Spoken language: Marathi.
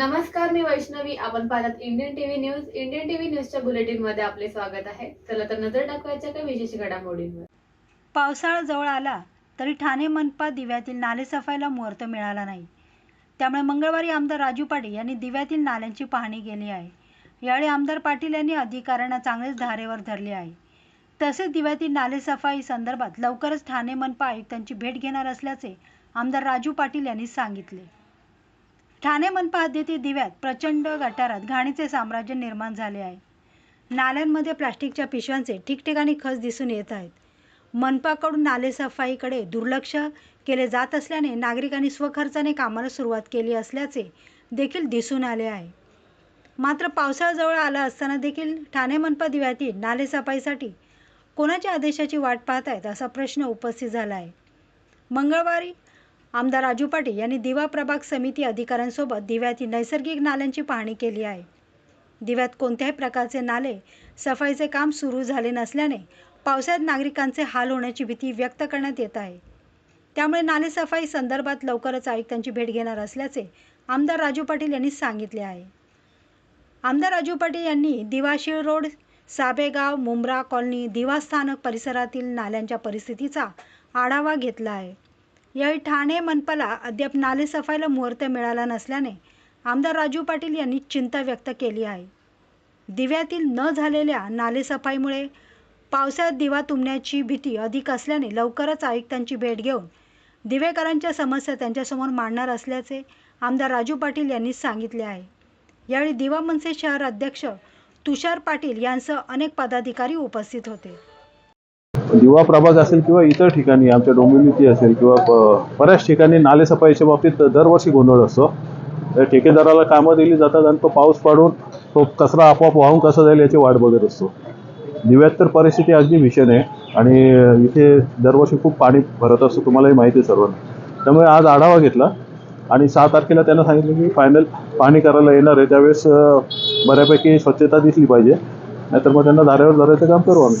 नमस्कार मी वैष्णवी. आपण पाहतात Indian TV news Indian TV न्यूजच्या बुलेटिनमध्ये आपले स्वागत आहे. चला तर नजर टाकवायच्या काही विशेष घडामोडींवर. पावसाळा जवळ आला तरी ठाणे मनपा दिव्यातील नालेसफाईला मुहूर्त मिळाला नाही. त्यामुळे मंगळवारी आमदार राजू पाटील यांनी दिव्यातील नाल्यांची पाहणी केली आहे. यावेळी आमदार पाटील यांनी अधिकाऱ्यांना चांगलेच धारेवर धरले आहे. तसेच दिव्यातील नालेसफाई संदर्भात लवकरच ठाणे मनपा आयुक्तांची भेट घेणार असल्याचे आमदार राजू पाटील यांनी सांगितले. ठाणे मनपा हद्दीतील दिव्यात प्रचंड गटारात घाणीचे साम्राज्य निर्माण झाले आहे. नाल्यांमध्ये प्लास्टिकच्या पिशव्यांचे ठिकठिकाणी खच दिसून येत आहेत. मनपाकडून नालेसफाईकडे दुर्लक्ष केले जात असल्याने नागरिकांनी स्वखर्चाने कामाला सुरुवात केली असल्याचे देखील दिसून आले आहे. मात्र पावसाळाजवळ आला असताना देखील ठाणे मनपा दिव्यातील नालेसफाईसाठी कोणाच्या आदेशाची वाट पाहत आहेत असा प्रश्न उपस्थित झाला आहे. मंगळवारी आमदार राजू पाटील यांनी दिवा प्रभाग समिती अधिकाऱ्यांसोबत दिव्यातील नैसर्गिक नाल्यांची पाहणी केली आहे. दिव्यात कोणत्याही प्रकारचे नाले सफाईचे काम सुरू झाले नसल्याने पावसाळ्यात नागरिकांचे हाल होण्याची भीती व्यक्त करण्यात येत आहे. त्यामुळे नालेसफाई संदर्भात लवकरच आयुक्तांची भेट घेणार असल्याचे आमदार राजू पाटील यांनी सांगितले आहे. आमदार राजू पाटील यांनी दिवाशीळ रोड साबेगाव मुंब्रा कॉलनी दिवा स्थानक परिसरातील नाल्यांच्या परिस्थितीचा आढावा घेतला आहे. यावेळी ठाणे मनपाला अद्याप नालेसफाईला मुहूर्त मिळाला नसल्याने आमदार राजू पाटील यांनी चिंता व्यक्त केली आहे. दिव्यातील न झालेल्या नालेसफाईमुळे पावसाळ्यात दिवा तुंबण्याची भीती अधिक असल्याने लवकरच आयुक्तांची भेट घेऊन दिवेकरांच्या समस्या त्यांच्यासमोर मांडणार असल्याचे आमदार राजू पाटील यांनी सांगितले आहे. यावेळी दिवा मनसे शहर अध्यक्ष तुषार पाटील यांसह अनेक पदाधिकारी उपस्थित होते. दिवा प्रभाग असेल किंवा इतर ठिकाणी आमच्या डोंबिवलीची असेल किंवा ब- बऱ्याच ठिकाणी नालेसफाईच्या बाबतीत दरवर्षी गोंधळ असतो. तर ठेकेदाराला कामं दिली जातात आणि तो पाऊस पाडून तो कचरा आपोआप वाहून कसा जाईल याची वाट बघत असतो. दिव्यात तर परिस्थिती अगदी भीषण आहे आणि इथे दरवर्षी खूप पाणी भरत असतो तुम्हालाही माहिती आहे सर्वांना. त्यामुळे आज आढावा घेतला आणि सहा तारखेला त्यांना सांगितलं की फायनल पाणी करायला येणार आहे. त्यावेळेस बऱ्यापैकी स्वच्छता दिसली पाहिजे. नाहीतर मग त्यांना धाऱ्यावर धरायचं काम करू आम्ही.